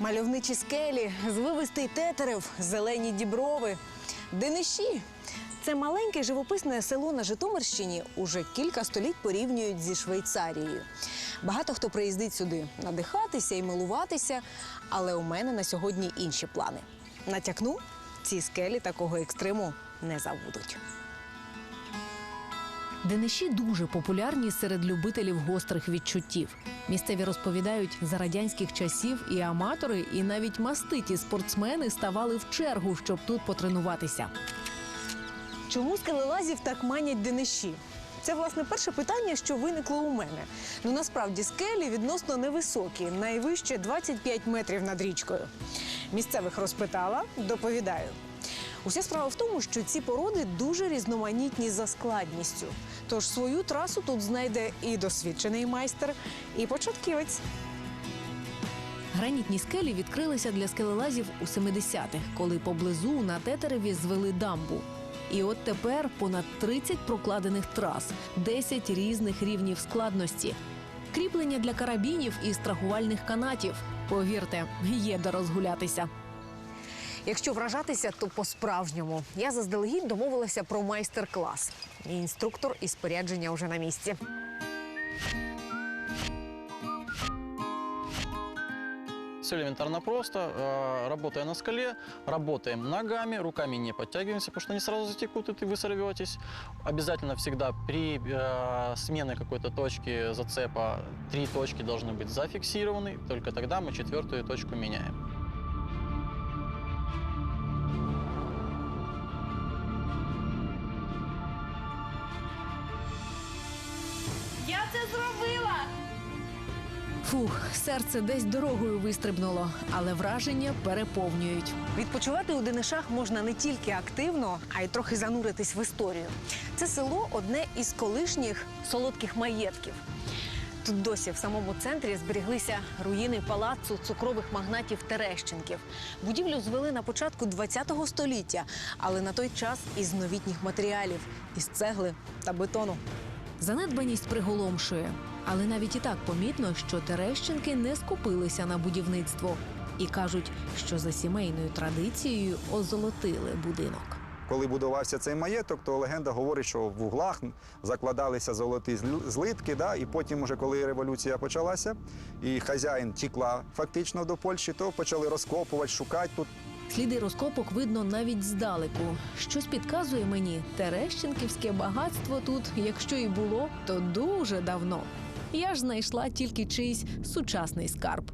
Мальовничі скелі, звивистий тетерев, зелені діброви, дениші. Це маленьке живописне село на Житомирщині уже кілька століть порівнюють зі Швейцарією. Багато хто приїздить сюди надихатися і милуватися, але у мене на сьогодні інші плани. Натякну, ці скелі такого екстриму не забудуть. Дениші дуже популярні серед любителів гострих відчуттів. Місцеві розповідають, за радянських часів і аматори, і навіть маститі спортсмени ставали в чергу, щоб тут потренуватися. Чому скелелазів так манять дениші? Це власне перше питання, що виникло у мене. Ну насправді скелі відносно невисокі, найвище 25 метрів над річкою. Місцевих розпитала, доповідаю. Уся справа в тому, що ці породи дуже різноманітні за складністю. Тож свою трасу тут знайде і досвідчений майстер, і початківець. Гранітні скелі відкрилися для скелелазів у 70-х, коли поблизу на тетереві звели дамбу. І от тепер понад 30 прокладених трас, 10 різних рівнів складності, кріплення для карабінів і страхувальних канатів. Повірте, є де розгулятися. Якщо вражатися, то по-справжньому. Я заздалегідь домовилася про майстер-клас. І інструктор і спорядження вже на місці. Все элементарно просто. Э, Работая на скале, работаем ногами, руками не подтягиваемся, потому что они сразу затекут, и ты вы сорветесь. Обязательно всегда при э, смене какой-то точки зацепа три точки должны быть зафиксированы. Только тогда мы четвертую точку меняем. Фух, серце десь дорогою вистрибнуло, але враження переповнюють. Відпочивати у Денишах можна не тільки активно, а й трохи зануритись в історію. Це село одне із колишніх солодких маєтків. Тут досі в самому центрі зберіглися руїни палацу цукрових магнатів Терещенків. Будівлю звели на початку ХХ століття, але на той час із новітніх матеріалів із цегли та бетону. Занедбаність приголомшує, але навіть і так помітно, що Терещенки не скупилися на будівництво і кажуть, що за сімейною традицією озолотили будинок. Коли будувався цей маєток, то легенда говорить, що в углах закладалися золоті зл- злитки. Да? І потім, уже коли революція почалася, і хазяїн тікла фактично до Польщі, то почали розкопувати, шукати тут. Сліди розкопок видно навіть здалеку. Щось підказує мені, Терещенківське багатство тут, якщо і було, то дуже давно. Я ж знайшла тільки чийсь сучасний скарб.